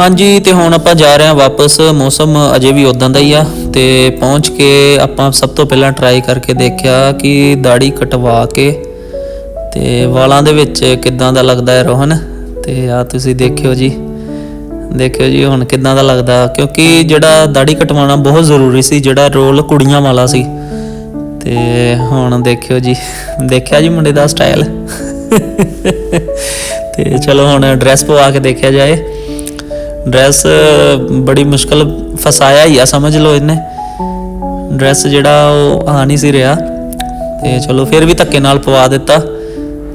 ਹਾਂਜੀ, ਤੇ ਹੁਣ ਆਪਾਂ ਜਾ ਰਹੇ ਹਾਂ ਵਾਪਸ। ਮੌਸਮ ਅਜੇ ਵੀ ਉਦਾਂ ਦਾ ਹੀ ਆ ਤੇ ਪਹੁੰਚ ਕੇ ਆਪਾਂ ਸਭ ਤੋਂ ਪਹਿਲਾਂ ਟਰਾਈ ਕਰਕੇ ਦੇਖਿਆ ਕਿ ਦਾੜੀ ਕਟਵਾ ਕੇ ਤੇ ਵਾਲਾਂ ਦੇ ਵਿੱਚ ਕਿੱਦਾਂ ਦਾ ਲੱਗਦਾ ਹੈ ਰੋਹਨ? ਤੇ ਆ ਤੁਸੀਂ ਦੇਖਿਓ ਜੀ। ਦੇਖਿਓ ਜੀ ਹੁਣ ਕਿੱਦਾਂ ਦਾ ਲੱਗਦਾ, ਕਿਉਂਕਿ ਜਿਹੜਾ ਦਾੜੀ ਕਟਵਾਉਣਾ ਬਹੁਤ ਜ਼ਰੂਰੀ ਸੀ, ਜਿਹੜਾ ਰੋਲ ਕੁੜੀਆਂ ਵਾਲਾ ਸੀ। ਤੇ ਹੁਣ ਦੇਖਿਓ ਜੀ, ਦੇਖਿਆ ਜੀ ਮੁੰਡੇ ਦਾ ਸਟਾਈਲ ਤੇ ਚਲੋ ਹੁਣ ਡਰੈਸ ਪਵਾ ਕੇ ਦੇਖਿਆ ਜਾਏ। ਡਰੈਸ ਬੜੀ ਮੁਸ਼ਕਲ ਫਸਾਇਆ ਹੀ ਆ, ਸਮਝ ਲਓ ਇਹਨੇ। ਡਰੈਸ ਜਿਹੜਾ ਉਹ ਆ ਨਹੀਂ ਸੀ ਰਿਹਾ। ਤੇ ਚਲੋ ਫਿਰ ਵੀ ਧੱਕੇ ਨਾਲ ਪਵਾ ਦਿੱਤਾ।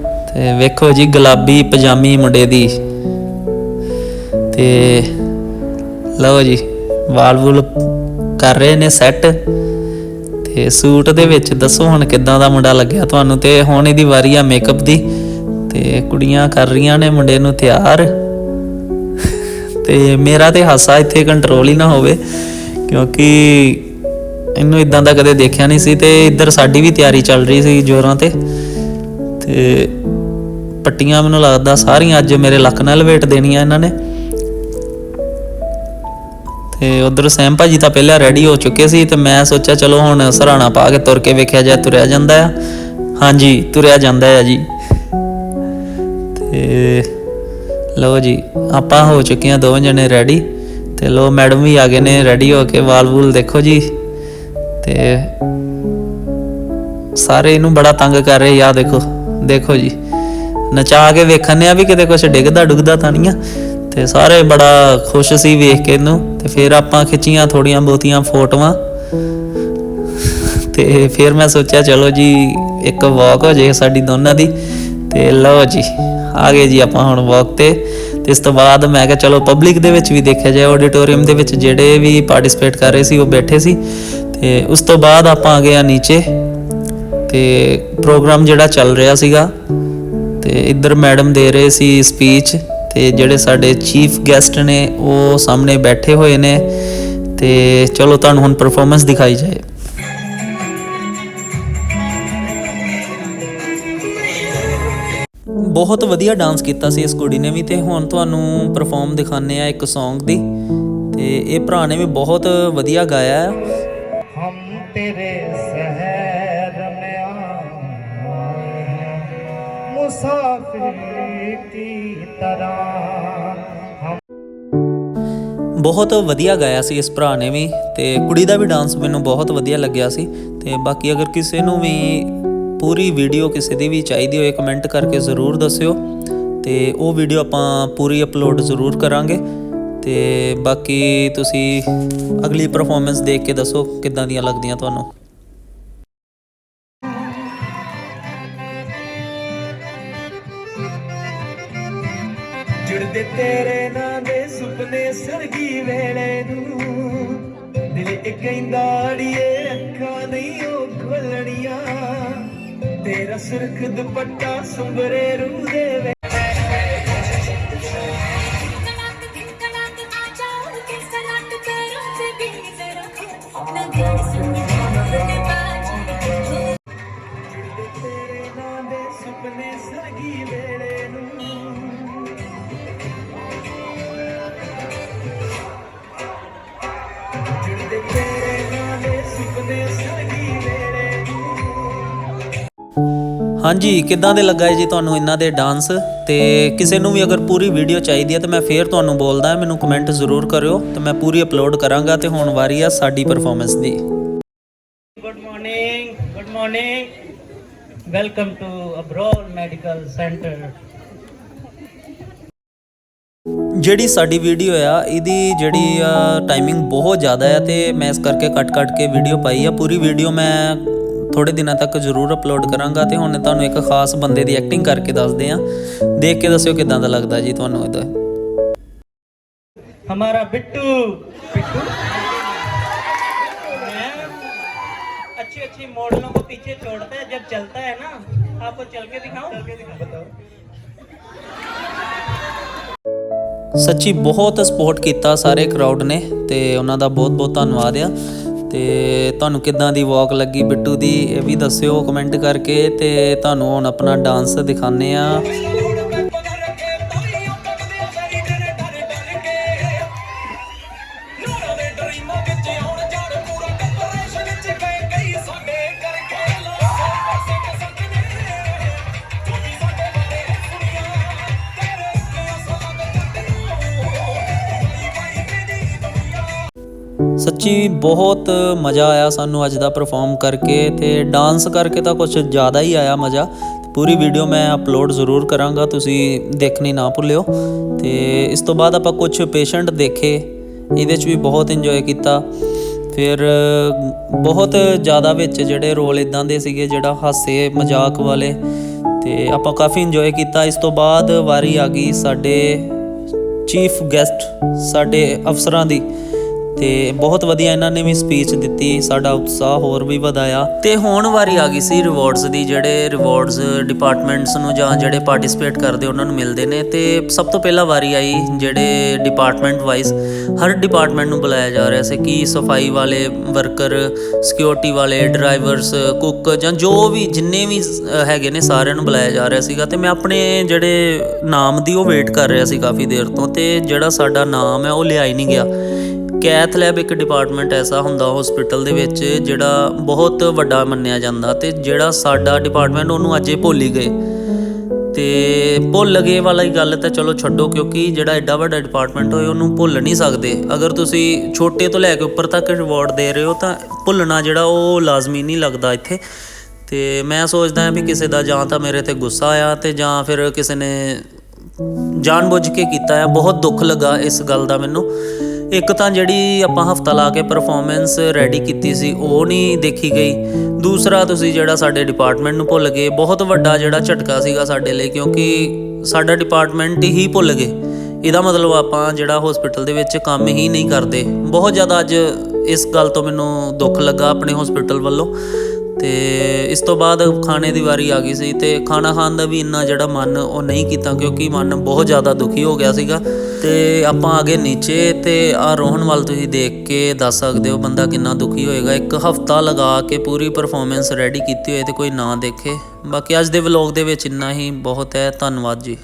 ਤੇ ਵੇਖੋ ਜੀ, ਗੁਲਾਬੀ ਪਜਾਮੀ ਮੁੰਡੇ ਦੀ। ਤੇ ਲਓ ਜੀ, ਵਾਲ ਵੂਲ ਕਰ ਰਹੇ ਨੇ ਸੈੱਟ ਤੇ ਸੂਟ ਦੇ ਵਿੱਚ ਦੱਸੋ ਹੁਣ ਕਿੱਦਾਂ ਦਾ ਮੁੰਡਾ ਲੱਗਿਆ ਤੁਹਾਨੂੰ। ਤੇ ਹੁਣ ਇਹਦੀ ਵਾਰੀ ਆ ਮੇਕਅਪ ਦੀ। ਤੇ ਕੁੜੀਆਂ ਕਰ ਰਹੀਆਂ ਨੇ ਮੁੰਡੇ ਨੂੰ ਤਿਆਰ। ਤੇ ਮੇਰਾ ਤੇ ਹਾਸਾ ਇੱਥੇ ਕੰਟਰੋਲ ਹੀ ਨਾ ਹੋਵੇ, ਕਿਉਂਕਿ ਇਹਨੂੰ ਇਦਾਂ ਦਾ ਕਦੇ ਦੇਖਿਆ ਨਹੀਂ ਸੀ ਤੇ ਇੱਧਰ ਸਾਡੀ ਵੀ ਤਿਆਰੀ ਚੱਲ ਰਹੀ ਸੀ ਜੋਰਾਂ ਤੇ ਤੇ ਪੱਟੀਆਂ ਮੈਨੂੰ ਲੱਗਦਾ ਸਾਰੀਆਂ ਅੱਜ ਮੇਰੇ ਲੱਕ ਨਾਲ ਲਵੇਟ ਦੇਣੀਆਂ ਇਹਨਾਂ ਨੇ। ਤੇ ਉਧਰ ਸੈਮ ਭਾਜੀ ਤਾਂ ਪਹਿਲਾਂ ਰੈਡੀ ਹੋ ਚੁੱਕੇ ਸੀ ਤੇ ਮੈਂ ਸੋਚਿਆ ਚਲੋ ਹੁਣ ਸਰਾਣਾ ਪਾ ਕੇ ਤੁਰ ਕੇ ਵੇਖਿਆ ਜਾਏ, ਤੁਰਿਆ ਜਾਂਦਾ ਆ। ਹਾਂਜੀ, ਤੁਰਿਆ ਜਾਂਦਾ ਆ ਜੀ। ਤੇ ਲੋ ਜੀ, ਆਪਾਂ ਹੋ ਚੁੱਕੇ ਹਾਂ ਦੋਵੇਂ ਜਣੇ ਰੈਡੀ ਤੇ ਲੋ ਮੈਡਮ ਵੀ ਆ ਗਏ ਨੇ ਰੈਡੀ ਹੋ ਕੇ ਵਾਲ ਵੂਲ ਦੇਖੋ ਜੀ ਤੇ ਸਾਰੇ ਇਹਨੂੰ ਬੜਾ ਤੰਗ ਕਰ ਰਹੇ ਆ ਦੇਖੋ ਦੇਖੋ ਜੀ। ਨਚਾ ਕੇ ਵੇਖਣੇ ਆ ਵੀ ਕਿਤੇ ਕੁਝ ਡਿੱਗਦਾ ਡੁੱਗਦਾ ਤਾਂ ਨਹੀਂ ਆ। ਤੇ ਸਾਰੇ ਬੜਾ ਖੁਸ਼ ਸੀ ਵੇਖ ਕੇ ਇਹਨੂੰ। ਤੇ ਫਿਰ ਆਪਾਂ ਖਿੱਚੀਆਂ ਥੋੜੀਆਂ ਬਹੁਤੀਆਂ ਫੋਟੋਆਂ। ਤੇ ਫਿਰ ਮੈਂ ਸੋਚਿਆ ਚਲੋ ਜੀ, ਇੱਕ ਵਾਕ ਹੋ ਜੇ ਸਾਡੀ ਦੋਨਾਂ ਦੀ। ਤੇ ਲਓ ਜੀ, ਆ ਗਏ ਜੀ ਆਪਾਂ ਹੁਣ ਵਾਕ ਤੇ। ਤੇ ਇਸ ਤੋਂ ਬਾਅਦ ਮੈਂ ਕਿਹਾ ਚਲੋ ਪਬਲਿਕ ਦੇ ਵਿੱਚ ਵੀ ਦੇਖਿਆ ਜਾਏ ਆਡੀਟੋਰੀਅਮ ਦੇ ਵਿੱਚ ਜਿਹੜੇ ਵੀ ਪਾਰਟਿਸਿਪੇਟ ਕਰ ਰਹੇ ਸੀ, ਉਹ ਬੈਠੇ ਸੀ। ਤੇ ਉਸ ਤੋਂ ਬਾਅਦ ਆਪਾਂ ਆ ਗਏ ਆ ਨੀਚੇ। ਤੇ ਪ੍ਰੋਗਰਾਮ ਜਿਹੜਾ ਚੱਲ ਰਿਹਾ ਸੀਗਾ, ਤੇ ਇੱਧਰ ਮੈਡਮ ਦੇ ਰਹੇ ਸੀ ਸਪੀਚ ਤੇ ਜਿਹੜੇ ਸਾਡੇ ਚੀਫ ਗੈਸਟ ਨੇ, ਉਹ ਸਾਹਮਣੇ ਬੈਠੇ ਹੋਏ ਨੇ। ਤੇ ਚਲੋ ਤੁਹਾਨੂੰ ਹੁਣ ਪਰਫਾਰਮੈਂਸ ਦਿਖਾਈ ਜਾਏ। ਬਹੁਤ ਵਧੀਆ ਡਾਂਸ ਕੀਤਾ ਸੀ ਇਸ ਕੁੜੀ ਨੇ ਵੀ ਤੇ ਹੁਣ ਤੁਹਾਨੂੰ ਪਰਫਾਰਮ ਦਿਖਾਣੇ ਆ ਇੱਕ Song ਦੀ ਤੇ ਇਹ ਭਰਾ ਨੇ ਵੀ ਬਹੁਤ ਵਧੀਆ ਗਾਇਆ ਹੈ। ਹਮ ਤੇਰੇ ਸ਼ਹਿਰ ਮੇ ਆਏ ਮੁਸਾਫਿਰ ਕੀ ਤਰ੍ਹਾਂ। ਬਹੁਤ ਵਧੀਆ ਗਾਇਆ ਸੀ ਇਸ ਭਰਾ ਨੇ ਵੀ ਤੇ ਕੁੜੀ ਦਾ ਵੀ ਡਾਂਸ ਮੈਨੂੰ ਬਹੁਤ ਵਧੀਆ ਲੱਗਿਆ ਸੀ ਤੇ ਬਾਕੀ ਅਗਰ ਕਿਸੇ ਨੂੰ ਵੀ ਪੂਰੀ ਵੀਡੀਓ ਕਿਸੇ ਦੀ ਵੀ ਚਾਹੀਦੀ ਹੋਏ ਕਮੈਂਟ ਕਰਕੇ ਜ਼ਰੂਰ ਦੱਸਿਓ। ਤੇ ਉਹ ਵੀਡੀਓ ਆਪਾਂ ਪੂਰੀ ਅਪਲੋਡ ਜ਼ਰੂਰ ਕਰਾਂਗੇ। ਤੇ ਬਾਕੀ ਤੁਸੀਂ ਅਗਲੀ ਪਰਫਾਰਮੈਂਸ ਦੇਖ ਕੇ ਦੱਸੋ ਕਿੱਦਾਂ ਦੀਆਂ ਲੱਗਦੀਆਂ ਤੁਹਾਨੂੰ। ਜੁੜਦੇ ਤੇਰੇ ਨਾਂ ਦੇ ਸੁਪਨੇ ਸਰਗੀ ਵੇਲੇ ਨੂੰ। ਦਿਲ ਇੱਕ ਕਹਿੰਦਾ ਅੜੀਏ ਤੇਰਾ ਸੁਰਖ ਦੁਪੱਟਾ ਸੰਭਰੇ ਰੂਹ ਦੇ ਵੇ ਹਾਂਜੀ ਕਿੱਦਾਂ ਦੇ ਲੱਗਾ ਜੀ ਤੁਹਾਨੂੰ ਇਹਨਾਂ ਦੇ ਡਾਂਸ ਤੇ ਕਿਸੇ ਨੂੰ ਵੀ ਅਗਰ ਪੂਰੀ ਵੀਡੀਓ ਚਾਹੀਦੀ ਹੈ ਤਾਂ ਮੈਂ ਫੇਰ ਤੁਹਾਨੂੰ ਬੋਲਦਾ ਮੈਨੂੰ ਕਮੈਂਟ ਜ਼ਰੂਰ ਕਰਿਓ ਤੇ ਮੈਂ ਪੂਰੀ ਅਪਲੋਡ ਕਰਾਂਗਾ ਤੇ ਹੁਣ ਵਾਰੀ ਆ ਸਾਡੀ ਪਰਫਾਰਮੈਂਸ ਦੀ Good morning. Good morning. Welcome to Abrol Medical Center. ਜਿਹੜੀ ਸਾਡੀ ਵੀਡੀਓ ਆ ਇਹਦੀ ਜਿਹੜੀ ਟਾਈਮਿੰਗ ਬਹੁਤ ਜ਼ਿਆਦਾ ਆ ਤੇ ਮੈਂ ਇਸ ਕਰਕੇ ਕੱਟ-ਕੱਟ ਕੇ ਵੀਡੀਓ ਪਾਈ ਆ ਪੂਰੀ ਵੀਡੀਓ ਮੈਂ ਥੋੜੇ ਦਿਨਾਂ ਤੱਕ ਜ਼ਰੂਰ ਅਪਲੋਡ ਕਰਾਂਗਾ ਤੇ ਹੁਣ ਤੁਹਾਨੂੰ ਇੱਕ ਖਾਸ ਬੰਦੇ ਦੀ ਐਕਟਿੰਗ ਕਰਕੇ ਦੱਸਦੇ ਆ ਦੇਖ ਕੇ ਦੱਸਿਓ ਕਿਦਾਂ ਦਾ ਲੱਗਦਾ ਜੀ ਤੁਹਾਨੂੰ ਇਹਦਾ हमारा बिट्टू बिट्टू मैं अच्छी अच्छी मॉडलों को पीछे छोड़ता है जब चलता है ना आपको चल के दिखाऊं चल के दिखा बताओ ਸੱਚੀ ਬਹੁਤ ਸਪੋਰਟ ਕੀਤਾ ਸਾਰੇ ਕਰਾਊਡ ਨੇ ਤੇ ਉਹਨਾਂ ਦਾ ਬਹੁਤ ਬਹੁਤ ਧੰਨਵਾਦ ਆ ਤੇ ਤੁਹਾਨੂੰ ਕਿੱਦਾਂ ਦੀ ਵਾਕ ਲੱਗੀ ਬਿੱਟੂ ਦੀ ਇਹ ਵੀ ਦੱਸਿਓ ਕਮੈਂਟ ਕਰਕੇ ਤੇ ਤੁਹਾਨੂੰ ਹੁਣ ਆਪਣਾ ਡਾਂਸ ਦਿਖਾਣੇ ਆ ਸੱਚੀ ਬਹੁਤ ਮਜ਼ਾ ਆਇਆ ਸਾਨੂੰ ਅੱਜ ਦਾ ਪਰਫਾਰਮ ਕਰਕੇ ਤੇ ਡਾਂਸ ਕਰਕੇ ਤਾਂ ਕੁਝ ਜ਼ਿਆਦਾ ਹੀ ਆਇਆ ਮਜ਼ਾ। ਪੂਰੀ ਵੀਡੀਓ ਮੈਂ ਅਪਲੋਡ ਜ਼ਰੂਰ ਕਰਾਂਗਾ, ਤੁਸੀਂ ਦੇਖਣੀ ਨਾ ਭੁੱਲਿਓ। ਤੇ ਇਸ ਤੋਂ ਬਾਅਦ ਆਪਾਂ ਕੁਝ ਪੇਸ਼ੈਂਟ ਦੇਖੇ, ਇਹਦੇ 'ਚ ਵੀ ਬਹੁਤ ਇੰਜੋਏ ਕੀਤਾ। ਫਿਰ ਬਹੁਤ ਜ਼ਿਆਦਾ ਵਿੱਚ ਜਿਹੜੇ ਰੋਲ ਇਦਾਂ ਦੇ ਸੀਗੇ, ਜਿਹੜਾ ਹਾਸੇ ਮਜ਼ਾਕ ਵਾਲੇ, ਤੇ ਆਪਾਂ ਕਾਫੀ ਇੰਜੋਏ ਕੀਤਾ। ਇਸ ਤੋਂ ਬਾਅਦ ਵਾਰੀ ਆ ਗਈ ਸਾਡੇ ਚੀਫ ਗੈਸਟ ਸਾਡੇ ਅਫਸਰਾਂ ਦੀ। ਤੇ ਬਹੁਤ ਵਧੀਆ ਇਹਨਾਂ ਨੇ ਵੀ ਸਪੀਚ ਦਿੱਤੀ, ਸਾਡਾ ਉਤਸ਼ਾਹ ਹੋਰ ਵੀ ਵਧਾਇਆ। ਤੇ ਹੁਣ ਵਾਰੀ ਆ ਗਈ ਸੀ ਰਿਵਾਰਡਸ ਦੀ, ਜਿਹੜੇ ਰਿਵਾਰਡਸ ਡਿਪਾਰਟਮੈਂਟਸ ਨੂੰ ਜਾਂ ਜਿਹੜੇ ਪਾਰਟਿਸਿਪੇਟ ਕਰਦੇ ਉਹਨਾਂ ਨੂੰ ਮਿਲਦੇ ਨੇ। ਤੇ ਸਭ ਤੋਂ ਪਹਿਲਾਂ ਵਾਰੀ ਆਈ ਜਿਹੜੇ ਡਿਪਾਰਟਮੈਂਟ ਵਾਈਜ਼ ਹਰ ਡਿਪਾਰਟਮੈਂਟ ਨੂੰ ਬੁਲਾਇਆ ਜਾ ਰਿਹਾ ਸੀ ਕਿ ਸਫ਼ਾਈ ਵਾਲੇ ਵਰਕਰ ਸਿਕਿਉਰਿਟੀ ਵਾਲੇ ਡਰਾਈਵਰਸ ਕੁੱਕ ਜਾਂ ਜੋ ਵੀ ਜਿੰਨੇ ਵੀ ਹੈਗੇ ਨੇ ਸਾਰਿਆਂ ਨੂੰ ਬੁਲਾਇਆ ਜਾ ਰਿਹਾ ਸੀਗਾ। ਤੇ ਮੈਂ ਆਪਣੇ ਜਿਹੜੇ ਨਾਮ ਦੀ ਉਹ ਵੇਟ ਕਰ ਰਿਹਾ ਸੀ ਕਾਫੀ ਦੇਰ ਤੋਂ ਤੇ ਜਿਹੜਾ ਸਾਡਾ ਨਾਮ ਹੈ ਉਹ ਲਿਆ ਹੀ ਨਹੀਂ ਗਿਆ। ਕੈਥ ਲੈਬ ਇੱਕ ਡਿਪਾਰਟਮੈਂਟ ਐਸਾ ਹੁੰਦਾ ਹਸਪੀਟਲ ਦੇ ਵਿੱਚ ਜਿਹੜਾ ਬਹੁਤ ਵੱਡਾ ਮੰਨਿਆ ਜਾਂਦਾ ਤੇ ਜਿਹੜਾ ਸਾਡਾ ਡਿਪਾਰਟਮੈਂਟ ਉਹਨੂੰ ਅੱਜ ਭੁੱਲ ਹੀ ਗਏ। ਤੇ ਭੁੱਲ ਗਏ ਵਾਲੀ ਗੱਲ ਤਾਂ ਚਲੋ ਛੱਡੋ ਕਿਉਂਕਿ ਜਿਹੜਾ ਐਡਾ ਵੱਡਾ ਡਿਪਾਰਟਮੈਂਟ ਹੋਏ ਉਹਨੂੰ ਭੁੱਲ ਨਹੀਂ ਸਕਦੇ। ਅਗਰ ਤੁਸੀਂ ਛੋਟੇ ਤੋਂ ਲੈ ਕੇ ਉੱਪਰ ਤੱਕ ਰਿਵਾਰਡ ਦੇ ਰਹੇ ਹੋ ਤਾਂ ਭੁੱਲਣਾ ਜਿਹੜਾ ਉਹ ਲਾਜ਼ਮੀ ਨਹੀਂ ਲੱਗਦਾ ਇੱਥੇ। ਤੇ ਮੈਂ ਸੋਚਦਾ ਵੀ ਕਿਸੇ ਦਾ ਜਾਂ ਤਾਂ ਮੇਰੇ ਤੇ ਗੁੱਸਾ ਆਇਆ ਤੇ ਜਾਂ ਫਿਰ ਕਿਸੇ ਨੇ ਜਾਣਬੁੱਝ ਕੇ ਕੀਤਾ ਹੈ ਬਹੁਤ ਦੁੱਖ ਲੱਗਾ ਇਸ ਗੱਲ ਦਾ ਮੈਨੂੰ। ਇੱਕ ਤਾਂ ਜਿਹੜੀ ਆਪਾਂ ਹਫਤਾ ਲਾ ਕੇ ਪਰਫਾਰਮੈਂਸ ਰੈਡੀ ਕੀਤੀ ਸੀ, ਉਹ ਨਹੀਂ ਦੇਖੀ ਗਈ। ਦੂਸਰਾ, ਤੁਸੀਂ ਜਿਹੜਾ ਸਾਡੇ ਡਿਪਾਰਟਮੈਂਟ ਨੂੰ ਭੁੱਲ ਗਏ, ਬਹੁਤ ਵੱਡਾ ਜਿਹੜਾ ਝਟਕਾ ਸੀਗਾ ਸਾਡੇ ਲਈ, ਕਿਉਂਕਿ ਸਾਡਾ ਡਿਪਾਰਟਮੈਂਟ ਹੀ ਭੁੱਲ ਗਏ। ਇਹਦਾ ਮਤਲਬ ਆਪਾਂ ਜਿਹੜਾ ਹਸਪੀਟਲ ਦੇ ਵਿੱਚ ਕੰਮ ਹੀ ਨਹੀਂ ਕਰਦੇ। ਬਹੁਤ ਜ਼ਿਆਦਾ ਅੱਜ ਇਸ ਗੱਲ ਤੋਂ ਮੈਨੂੰ ਦੁੱਖ ਲੱਗਾ ਆਪਣੇ ਹਸਪੀਟਲ ਵੱਲੋਂ। ਤੇ ਇਸ ਤੋਂ ਬਾਅਦ ਖਾਣੇ ਦੀ ਵਾਰੀ ਆ ਗਈ ਸੀ, ਤੇ ਖਾਣਾ ਖਾਣ ਦਾ ਵੀ ਇੰਨਾ ਜਿਹੜਾ ਮਨ ਉਹ ਨਹੀਂ ਕੀਤਾ, ਕਿਉਂਕਿ ਮਨ ਬਹੁਤ ਜ਼ਿਆਦਾ ਦੁਖੀ ਹੋ ਗਿਆ ਸੀਗਾ। ਤੇ ਆਪਾਂ ਆ ਗਏ ਨੀਚੇ ਤੇ ਆ ਰੋਹਨ ਵੱਲ ਤੁਸੀਂ ਦੇਖ ਕੇ ਦੱਸ ਸਕਦੇ ਹੋ ਬੰਦਾ ਕਿੰਨਾ ਦੁਖੀ ਹੋਏਗਾ। ਇੱਕ ਹਫਤਾ ਲਗਾ ਕੇ ਪੂਰੀ ਪਰਫਾਰਮੈਂਸ ਰੈਡੀ ਕੀਤੀ ਹੋਏ ਤੇ ਕੋਈ ਨਾ ਦੇਖੇ। ਬਾਕੀ ਅੱਜ ਦੇ ਵਲੌਗ ਦੇ ਵਿੱਚ ਇੰਨਾ ਹੀ। ਬਹੁਤ ਹੈ। ਧੰਨਵਾਦ ਜੀ।